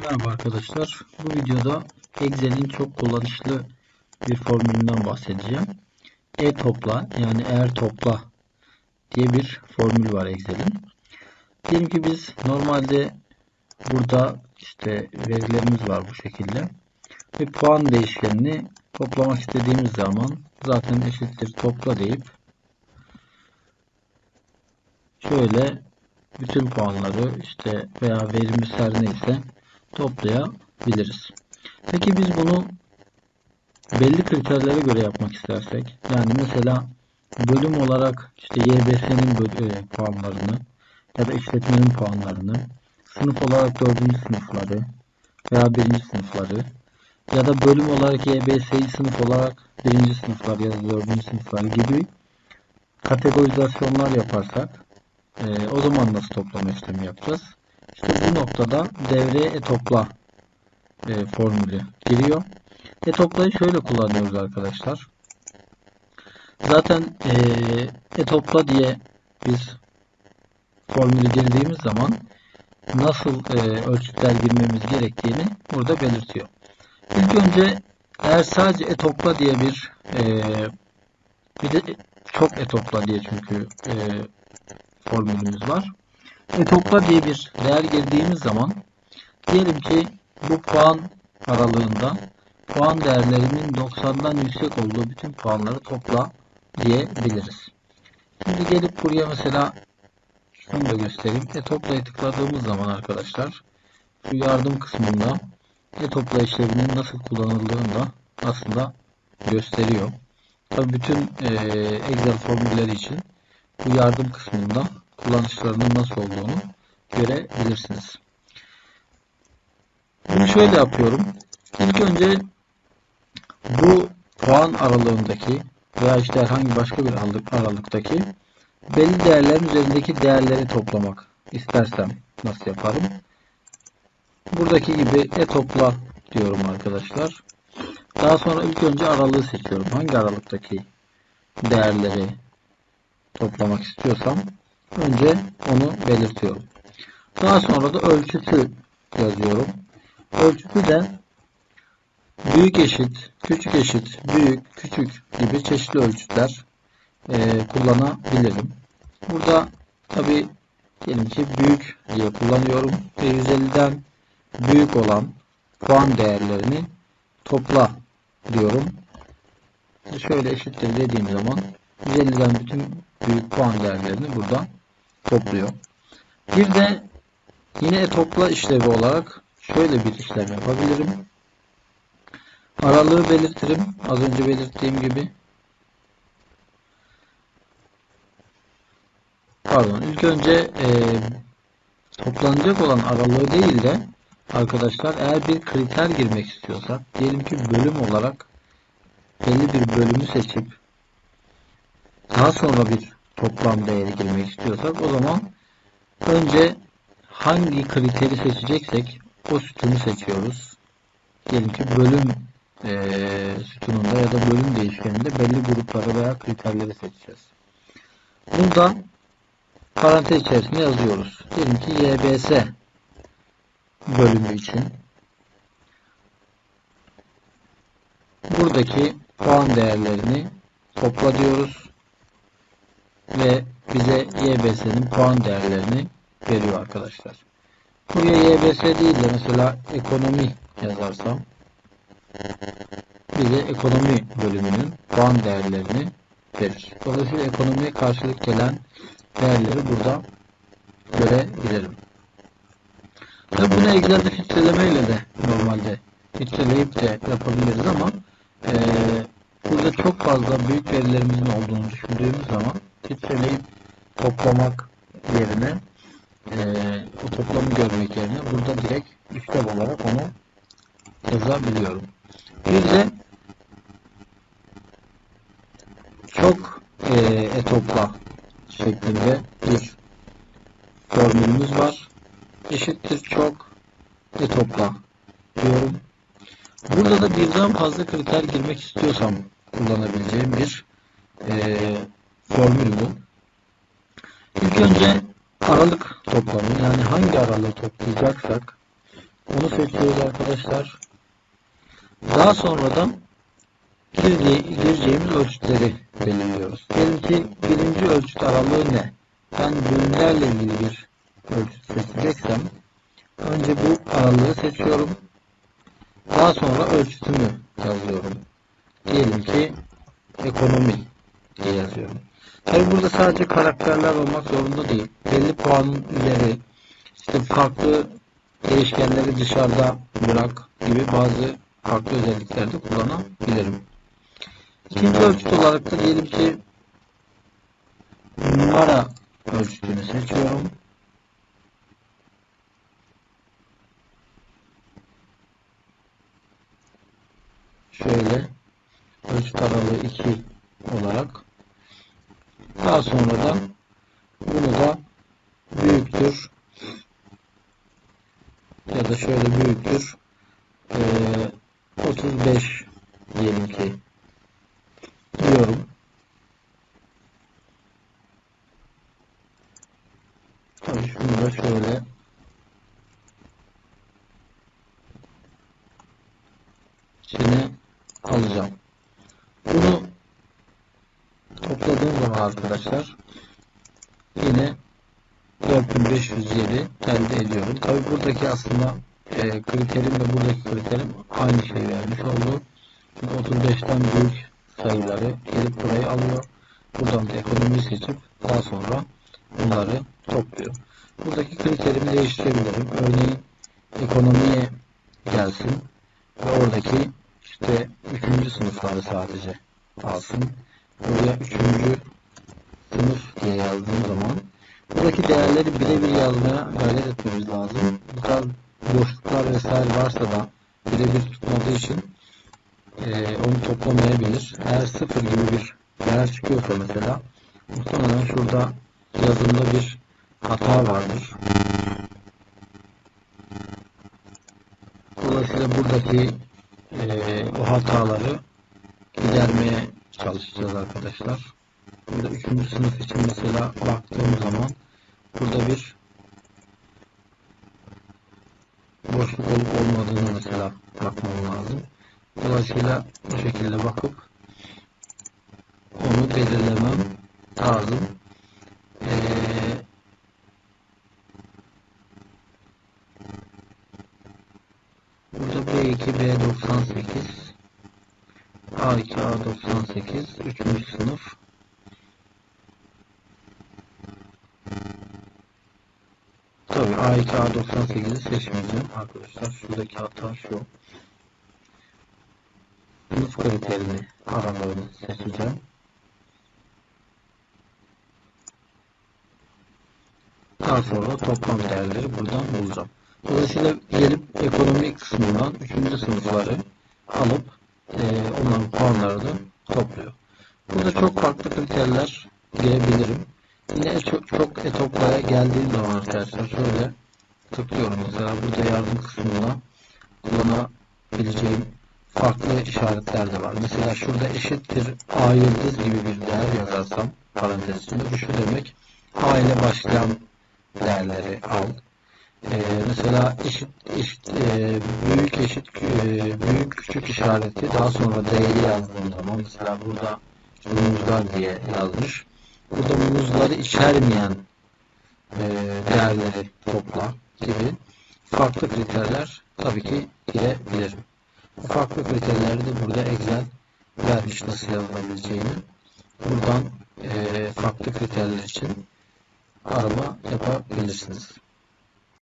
Merhaba arkadaşlar. Bu videoda Excel'in çok kullanışlı bir formülünden bahsedeceğim. E topla yani eğer topla diye bir formül var Excel'in. Diyelim ki biz normalde burada işte verilerimiz var bu şekilde. Ve puan değişkenini toplamak istediğimiz zaman zaten eşittir topla deyip şöyle bütün puanları işte veya verimiz her neyse toplayabiliriz. Peki biz bunu belli kriterlere göre yapmak istersek yani mesela bölüm olarak işte YBS'nin e, puanlarını ya da işletmenin puanlarını sınıf olarak dördüncü sınıfları veya birinci sınıfları ya da bölüm olarak YBS'yi sınıf olarak birinci sınıflar ya da dördüncü sınıflar gibi kategorizasyonlar yaparsak e, o zaman nasıl toplama işlemi yapacağız? İşte bu noktada devreye e-topla e, formülü giriyor. E-toplayı şöyle kullanıyoruz arkadaşlar. Zaten e, e-topla diye biz formülü girdiğimiz zaman nasıl e, ölçütler girmemiz gerektiğini burada belirtiyor. İlk önce eğer sadece e-topla diye bir e, bir de çok e-topla diye çünkü e, formülümüz var ve topla diye bir değer girdiğimiz zaman diyelim ki bu puan aralığında puan değerlerinin 90'dan yüksek olduğu bütün puanları topla diyebiliriz. Şimdi gelip buraya mesela şunu da göstereyim. E-topla'ya tıkladığımız zaman arkadaşlar şu yardım kısmında e-topla işleminin nasıl kullanıldığını da aslında gösteriyor. Tabii bütün e, Excel formülleri için bu yardım kısmında kullanışlarının nasıl olduğunu görebilirsiniz. Bunu şöyle yapıyorum. İlk önce bu puan aralığındaki veya işte herhangi başka bir aralıktaki belli değerlerin üzerindeki değerleri toplamak istersem nasıl yaparım? Buradaki gibi e topla diyorum arkadaşlar. Daha sonra ilk önce aralığı seçiyorum. Hangi aralıktaki değerleri toplamak istiyorsam Önce onu belirtiyorum. Daha sonra da ölçütü yazıyorum. Ölçütü de büyük eşit, küçük eşit, büyük, küçük gibi çeşitli ölçütler e, kullanabilirim. Burada tabi diyelim ki büyük diye kullanıyorum ve 150'den büyük olan puan değerlerini topla diyorum. Şöyle eşittir dediğim zaman 150'den bütün büyük puan değerlerini burada topluyor. Bir de yine topla işlevi olarak şöyle bir işlem yapabilirim. Aralığı belirtirim. Az önce belirttiğim gibi. Pardon. İlk önce e, toplanacak olan aralığı değil de arkadaşlar eğer bir kriter girmek istiyorsak diyelim ki bölüm olarak belli bir bölümü seçip daha sonra bir toplam değeri girmek istiyorsak o zaman önce hangi kriteri seçeceksek o sütunu seçiyoruz. Diyelim ki bölüm e, sütununda ya da bölüm değişkeninde belli grupları veya kriterleri seçeceğiz. Burada parantez içerisinde yazıyoruz. Diyelim ki YBS bölümü için buradaki puan değerlerini topla diyoruz ve bize YBS'nin puan değerlerini veriyor arkadaşlar. Buraya YBS değil de mesela ekonomi yazarsam bize ekonomi bölümünün puan değerlerini verir. Dolayısıyla ekonomiye karşılık gelen değerleri burada görebilirim. Tabi bunu Excel'de filtrelemeyle de normalde filtreleyip de yapabiliriz ama e, burada çok fazla büyük verilerimizin olduğunu düşündüğümüz zaman filtreleyip toplamak yerine e, o toplamı görmek yerine burada direkt işlev olarak onu yazabiliyorum. Bir de çok e, e-topla şeklinde bir formülümüz var. Eşittir çok e-topla diyorum. Burada da birden fazla kriter girmek istiyorsam kullanabileceğim bir e, formül bu. İlk önce aralık toplamı yani hangi aralığı toplayacaksak Onu seçiyoruz arkadaşlar. Daha sonradan girdiği, gireceğimiz ölçütleri belirliyoruz. Diyelim ki birinci ölçüt aralığı ne? Ben bölümlerle ilgili bir ölçüt seçeceksem önce bu aralığı seçiyorum. Daha sonra ölçütümü yazıyorum. Diyelim ki ekonomi diye yazıyorum. Tabi burada sadece karakterler olmak zorunda değil. Belli puanın üzeri, işte farklı değişkenleri dışarıda bırak gibi bazı farklı özellikler de kullanabilirim. İkinci ölçüt olarak da diyelim ki numara ölçütünü seçiyorum. Şöyle ölçüt aralığı 2 olarak daha sonradan bunu da büyüktür ya da şöyle büyüktür e, 35 diyelim ki diyorum. Tabii şunu da şöyle içine alacağım. Bunu zaman arkadaşlar yine 4507 elde ediyorum. Tabi buradaki aslında e, kriterim ve buradaki kriterim aynı şey vermiş oldu. Çünkü 35'ten büyük sayıları gelip burayı alıyor. Buradan da ekonomiyi seçip daha sonra bunları topluyor. Buradaki kriterimi değiştirebilirim. Örneğin ekonomiye gelsin ve oradaki işte 3. sınıfları sadece alsın. Buraya 3. sınıf diye yazdığım zaman buradaki değerleri birebir yazmaya gayret etmemiz lazım. Bu tarz boşluklar vesaire varsa da birebir tutmadığı için e, onu toplamayabilir. Eğer sıfır gibi bir değer çıkıyorsa mesela muhtemelen şurada yazımda bir hata vardır. Dolayısıyla buradaki e, o hataları gidermeye çalışacağız arkadaşlar. Burada 3. sınıf için mesela baktığım zaman burada bir boşluk olup olmadığını mesela bakmam lazım. Dolayısıyla bu şekilde bakıp onu belirlemem lazım. Ee, burada B2, B98 A2, A98 3. sınıf Tabii A2, A98'i seçmeyeceğim arkadaşlar. Şuradaki hata şu. Sınıf kriterini aralığını seçeceğim. Daha sonra toplam değerleri buradan bulacağım. Dolayısıyla gelip ekonomi kısmından 3. sınıfları alıp e, onların puanlarını topluyor. Burada çok farklı kriterler girebilirim. Yine çok, çok etoplaya geldiğim zaman arkadaşlar şöyle tıklıyorum mesela burada yardım kısmına kullanabileceğim farklı işaretler de var. Mesela şurada eşittir A yıldız gibi bir değer yazarsam parantez içinde bu şu demek A ile başlayan değerleri al. Ee, mesela eşit, eşit e, büyük eşit e, büyük küçük işareti daha sonra değeri yazdığım zaman mesela burada muzlar diye yazmış. Burada muzları içermeyen e, değerleri topla gibi farklı kriterler tabii ki girebilirim. Bu farklı kriterleri de burada Excel vermiş nasıl yazılabileceğini. Buradan e, farklı kriterler için arama yapabilirsiniz.